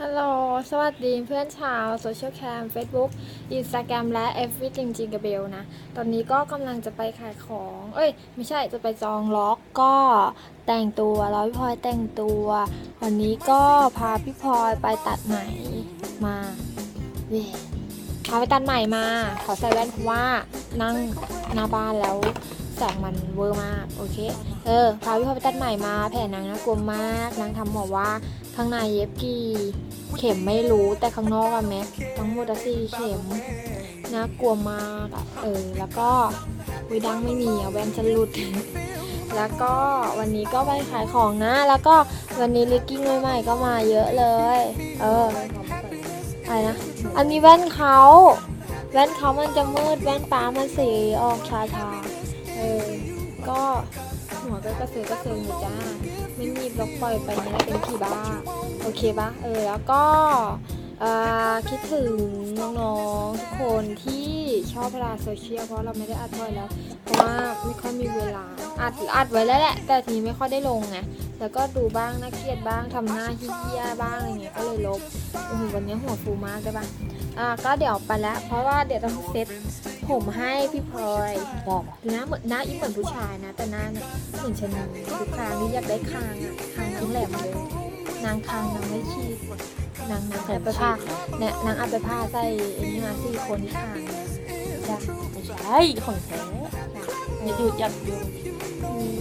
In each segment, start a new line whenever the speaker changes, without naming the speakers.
ฮัลโหล สวัสดีเพื่อนชาวโซเชียลแคม Facebook Instagram และ Everything j i n g a b e l นะ ตอนนี้ก็กำลังจะไปขายของ เอ้ย ไม่ใช่จะไปจองล็อกก็แต่งตัวรอพี่พลอยแต่งตัว วันนี้ก็พาพี่พลอยไปตัดไหมมาเว้ยพาไปตัดไหมมา ขอใส่แว่นเพราะว่านั่งหน้าบ้านแล้ว แสงมันเวอร์มากโอเค เออพาพี่พลอไปตัดไหม่มาแผลนนางน่ากลัวมากนางทำบอกว่าข้างในเย็บกี่เข็มไม่รู้แต่ข้างนอกอะแม็กทั้งหมดอะสี่เข็มน่ากลัวมากอะเออ แล้วก็วิดังไม่มีอะแว่นจะหลุดแล้วก็วันนี้ก็ไปขายของนะ แล้วก็วันนี้ลิกกิ้งใหม่ๆก็มาเยอะเลย เอออะไรนะ อันนี้แว่นเขา แว่นเขามันจะมืด แว่นป้ามันสีออกชาชา ออ ก็หัวก็กระเสือกระเสืออยู่จ้า ไม่มีบล็อกปล่อยไปนี่แหละเป็นผีบ้า โอเคปะเออ แล้วก็คิดถึงน้องๆทุกคนที่ชอบเวลาโซเชียลเพราะเราไม่ได้อัดบ่อยแล้ว เพราะว่าไม่ค่อยมีเวลาอัดอัดไว้แล้วแหละ แต่ทีนี้ไม่ค่อยได้ลงไงแล้วก็ดูบ้างน่าเครียดบ้างทำหน้าเฮี้ยบ้างอะไรเงี้ยก็เลยลบโอ้โหวันนี้หัวฟูมากได้ปะอ่าก็เดี๋ยวไปแล้วเพราะว่าเดี๋ยวต้องเซต ผมให้พี่พลอย
ได้ปะ
หน้าเหมือนหน้าอีเหมือนผู้ชายนะ แต่หน้าเนี่ยเหมือนชะนีทุกครั้งที่อยากได้คางอะคางนางแหลมเลยนางคางนางไม่ชีดนางนางเอาไปผ้าเนี่ยนางเอาไปผ้าใส่ไอ้นี่มาสี่คนที่คางเนี่ยจ้ะ
ไม่ใช่ของแท้อย่าดูยัดอยู่
อืม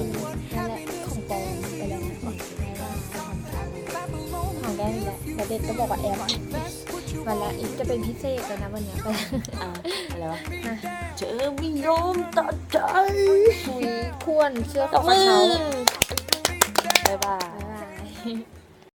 นั่นแหละของปลอมไปแล้วนะของแท้ว่าของได้นี่แหละแล้วเด็กก็บอกว่าแอบ วันละอีกจะเป็นพิเศษแล้วนะวันเนี้ยไป
อ่าอะไรวะ
นะ
เจอไม่ยอมตัดใจ
คุยควรเชื่อ
ต
ขอบงก
มื
ระ
อ
เช้า
บ๊ายบาย
บ๊ายบาย